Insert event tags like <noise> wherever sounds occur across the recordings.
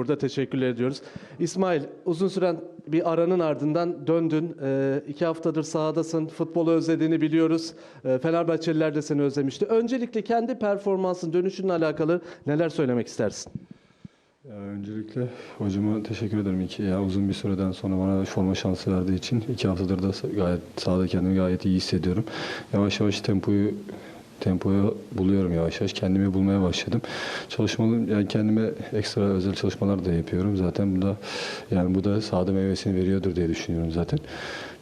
Burada teşekkürler ediyoruz. İsmail, uzun süren bir aranın ardından döndün. Ee, iki haftadır sahadasın. Futbolu özlediğini biliyoruz. Ee, Fenerbahçeliler de seni özlemişti. Öncelikle kendi performansın, dönüşünle alakalı neler söylemek istersin? Ya öncelikle hocama teşekkür ederim. İki, ya uzun bir süreden sonra bana forma şansı verdiği için iki haftadır da gayet sahada kendimi gayet iyi hissediyorum. Yavaş yavaş tempoyu tempoyu buluyorum yavaş yavaş. Kendimi bulmaya başladım. Çalışmalı yani kendime ekstra özel çalışmalar da yapıyorum. Zaten bu da yani bu da sahada meyvesini veriyordur diye düşünüyorum zaten.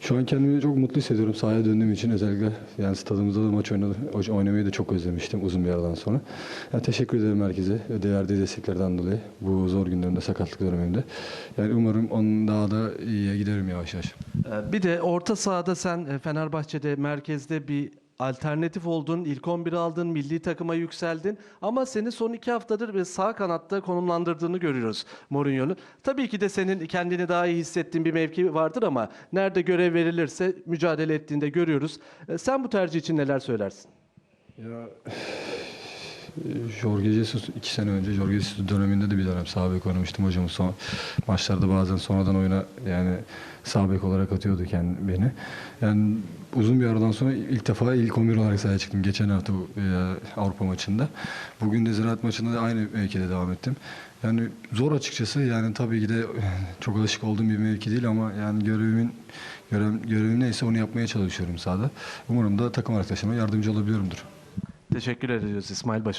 Şu an kendimi çok mutlu hissediyorum sahaya döndüğüm için. Özellikle yani stadımızda da maç oynadı, oynamayı da çok özlemiştim uzun bir aradan sonra. Yani teşekkür ederim herkese verdiği desteklerden dolayı. Bu zor günlerimde, sakatlık dönemimde. Yani umarım onun daha da iyiye giderim yavaş yavaş. Ee, Bir de orta sahada sen e, Fenerbahçe'de merkezde bir alternatif oldun. İlk 11'i aldın, milli takıma yükseldin. Ama seni son iki haftadır bir sağ kanatta konumlandırdığını görüyoruz Mourinho'nun. Tabii ki de senin kendini daha iyi hissettiğin bir mevki vardır ama nerede görev verilirse mücadele ettiğinde görüyoruz. Ee, Sen bu tercih için neler söylersin? Ya Jorge Jesus iki sene önce Jorge Jesus döneminde de bir dönem sağ bek oynamıştım hocam. Son maçlarda bazen sonradan oyuna yani sağ olarak atıyordu kendi beni. Yani uzun bir aradan sonra ilk defa ilk 11 olarak sahaya çıktım. Geçen hafta bu e, Avrupa maçında. Bugün de Ziraat maçında da aynı mevkide devam ettim. Yani zor açıkçası. Yani tabii ki de <laughs> çok alışık olduğum bir mevki değil ama yani görevimin görev, görevim neyse onu yapmaya çalışıyorum sahada. Umarım da takım arkadaşlarıma yardımcı olabiliyorumdur. Teşekkür ediyoruz İsmail Başar.